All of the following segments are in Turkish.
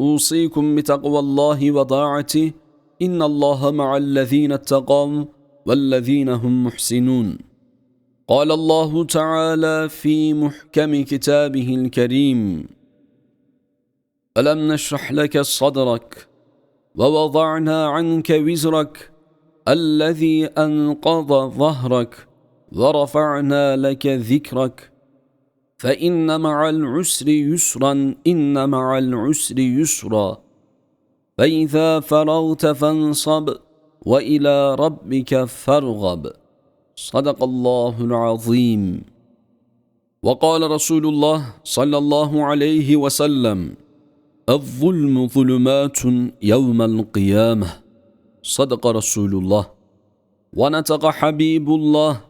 أوصيكم بتقوى الله وطاعته. إن الله مع الذين اتقوا والذين هم محسنون. قال الله تعالى في محكم كتابه الكريم ألم نشرح لك صدرك ووضعنا عنك وزرك الذي أنقض ظهرك ورفعنا لك ذكرك فإن مع العسر يسرا إن مع العسر يسرا. فإذا فرغت فانصب وإلى ربك فارغب. صدق الله العظيم. وقال رسول الله صلى الله عليه وسلم الظلم ظلمات يوم القيامة. صدق رسول الله. ونطق حبيب الله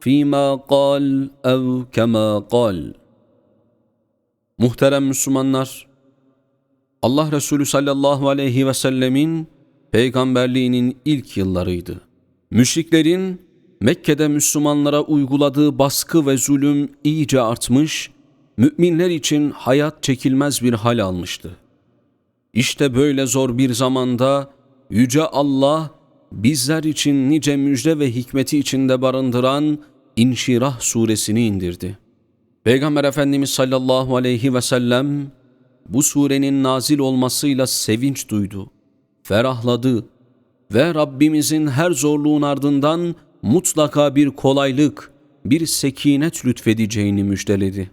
fîmâ kal ev kemâ kal. Muhterem Müslümanlar, Allah Resulü sallallahu aleyhi ve sellemin peygamberliğinin ilk yıllarıydı. Müşriklerin Mekke'de Müslümanlara uyguladığı baskı ve zulüm iyice artmış, müminler için hayat çekilmez bir hal almıştı. İşte böyle zor bir zamanda Yüce Allah bizler için nice müjde ve hikmeti içinde barındıran İnşirah suresini indirdi. Peygamber Efendimiz sallallahu aleyhi ve sellem bu surenin nazil olmasıyla sevinç duydu, ferahladı ve Rabbimizin her zorluğun ardından mutlaka bir kolaylık, bir sekinet lütfedeceğini müjdeledi.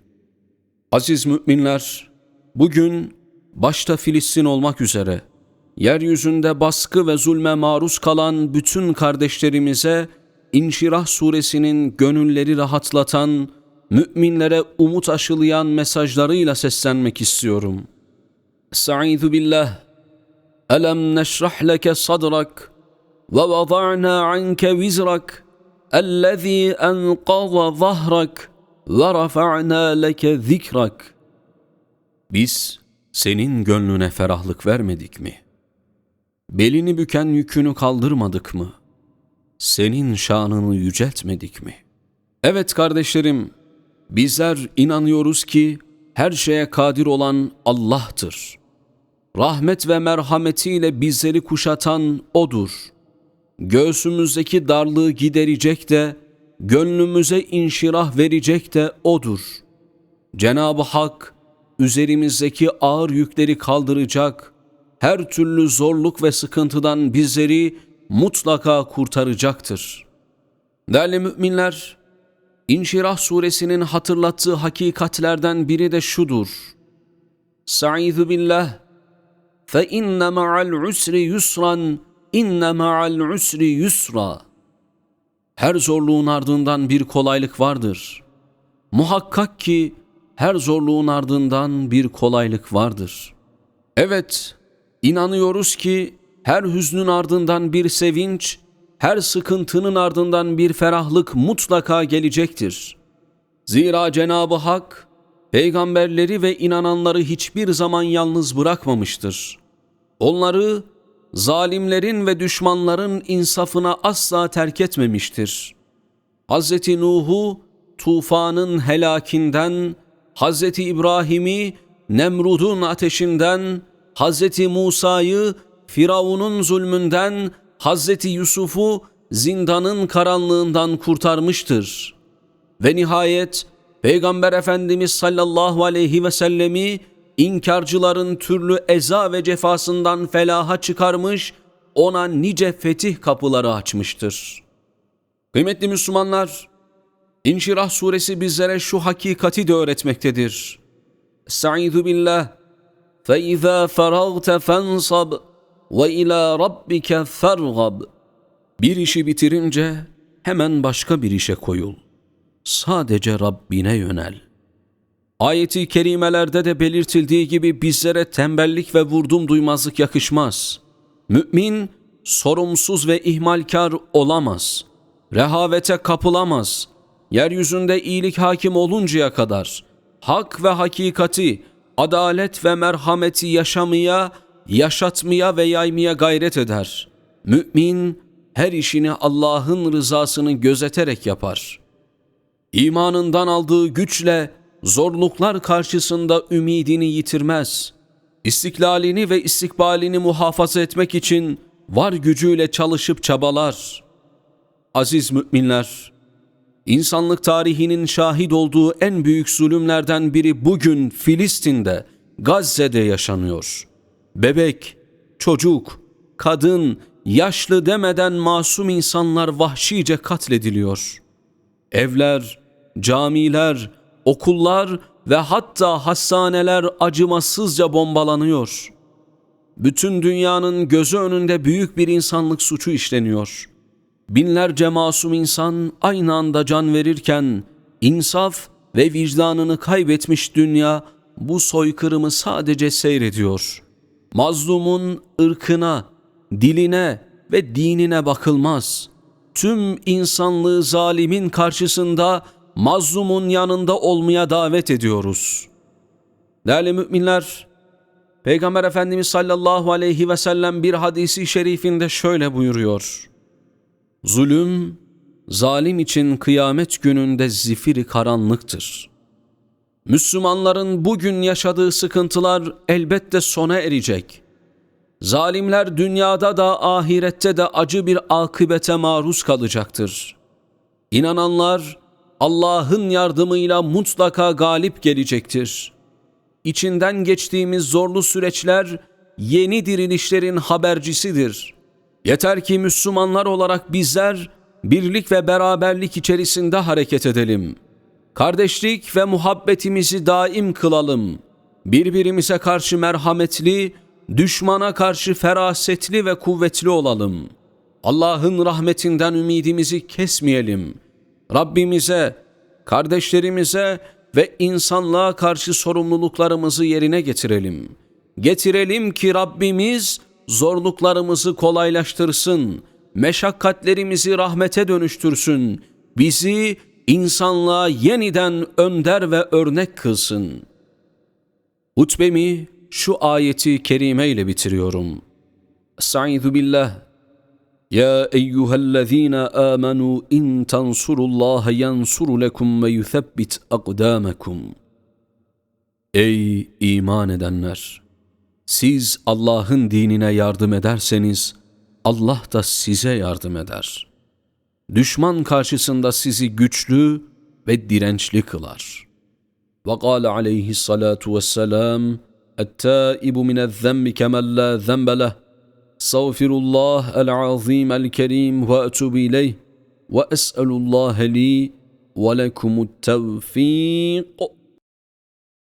Aziz müminler, bugün başta Filistin olmak üzere yeryüzünde baskı ve zulme maruz kalan bütün kardeşlerimize İnşirah suresinin gönülleri rahatlatan, müminlere umut aşılayan mesajlarıyla seslenmek istiyorum. Estaizu billah. Elem neşrah leke sadrak ve vada'na anke vizrak ellezî enqaza zahrak ve rafa'na leke zikrak. Biz senin gönlüne ferahlık vermedik mi? Belini büken yükünü kaldırmadık mı? Senin şanını yüceltmedik mi? Evet kardeşlerim, bizler inanıyoruz ki her şeye kadir olan Allah'tır. Rahmet ve merhametiyle bizleri kuşatan O'dur. Göğsümüzdeki darlığı giderecek de, gönlümüze inşirah verecek de O'dur. Cenab-ı Hak, üzerimizdeki ağır yükleri kaldıracak, her türlü zorluk ve sıkıntıdan bizleri mutlaka kurtaracaktır. Değerli müminler, İnşirah suresinin hatırlattığı hakikatlerden biri de şudur. Sa'idhu billah fe inne ma'al usri yusran inne ma'al usri yusra. Her zorluğun ardından bir kolaylık vardır. Muhakkak ki her zorluğun ardından bir kolaylık vardır. Evet, inanıyoruz ki her hüznün ardından bir sevinç, her sıkıntının ardından bir ferahlık mutlaka gelecektir. Zira Cenab-ı Hak, peygamberleri ve inananları hiçbir zaman yalnız bırakmamıştır. Onları zalimlerin ve düşmanların insafına asla terk etmemiştir. Hz. Nuh'u tufanın helakinden, Hz. İbrahim'i Nemrud'un ateşinden, Hz. Musa'yı Firavun'un zulmünden Hazreti Yusuf'u zindanın karanlığından kurtarmıştır. Ve nihayet Peygamber Efendimiz sallallahu aleyhi ve sellemi inkarcıların türlü eza ve cefasından felaha çıkarmış, ona nice fetih kapıları açmıştır. Kıymetli Müslümanlar, İnşirah suresi bizlere şu hakikati de öğretmektedir. Estaizu billah. فَاِذَا فَرَغْتَ فَانْصَبْ ve ila rabbike fergab. Bir işi bitirince hemen başka bir işe koyul. Sadece Rabbine yönel. Ayeti kerimelerde de belirtildiği gibi bizlere tembellik ve vurdum duymazlık yakışmaz. Mümin sorumsuz ve ihmalkar olamaz. Rehavete kapılamaz. Yeryüzünde iyilik hakim oluncaya kadar hak ve hakikati, adalet ve merhameti yaşamaya, yaşatmaya ve yaymaya gayret eder. Mümin her işini Allah'ın rızasını gözeterek yapar. İmanından aldığı güçle zorluklar karşısında ümidini yitirmez. İstiklalini ve istikbalini muhafaza etmek için var gücüyle çalışıp çabalar. Aziz müminler, insanlık tarihinin şahit olduğu en büyük zulümlerden biri bugün Filistin'de, Gazze'de yaşanıyor. Bebek, çocuk, kadın, yaşlı demeden masum insanlar vahşice katlediliyor. Evler, camiler, okullar ve hatta hastaneler acımasızca bombalanıyor. Bütün dünyanın gözü önünde büyük bir insanlık suçu işleniyor. Binlerce masum insan aynı anda can verirken insaf ve vicdanını kaybetmiş dünya bu soykırımı sadece seyrediyor. Mazlumun ırkına, diline ve dinine bakılmaz. Tüm insanlığı zalimin karşısında mazlumun yanında olmaya davet ediyoruz. Değerli müminler, Peygamber Efendimiz sallallahu aleyhi ve sellem bir hadisi şerifinde şöyle buyuruyor. Zulüm, zalim için kıyamet gününde zifiri karanlıktır. Müslümanların bugün yaşadığı sıkıntılar elbette sona erecek. Zalimler dünyada da ahirette de acı bir akıbete maruz kalacaktır. İnananlar Allah'ın yardımıyla mutlaka galip gelecektir. İçinden geçtiğimiz zorlu süreçler yeni dirilişlerin habercisidir. Yeter ki Müslümanlar olarak bizler birlik ve beraberlik içerisinde hareket edelim. Kardeşlik ve muhabbetimizi daim kılalım. Birbirimize karşı merhametli, düşmana karşı ferasetli ve kuvvetli olalım. Allah'ın rahmetinden ümidimizi kesmeyelim.'' Rabbimize, kardeşlerimize ve insanlığa karşı sorumluluklarımızı yerine getirelim. Getirelim ki Rabbimiz zorluklarımızı kolaylaştırsın, meşakkatlerimizi rahmete dönüştürsün, bizi insanlığa yeniden önder ve örnek kılsın. Hutbemi şu ayeti kerime ile bitiriyorum. Estaizu billah. Ya eyyühellezine amenu in tansurullaha yansuru lekum ve yuthabbit akdamekum. Ey iman edenler! Siz Allah'ın dinine yardım ederseniz Allah da size yardım eder. Düşman karşısında sizi güçlü ve dirençli kılar. Ve kâle aleyhissalâtu vesselâm اَتَّائِبُ مِنَ الذَّنْبِ كَمَنْ لَا ذَنْبَ لَهُ استغفر الله العظيم الكريم واتوب اليه واسال الله لي ولكم التوفيق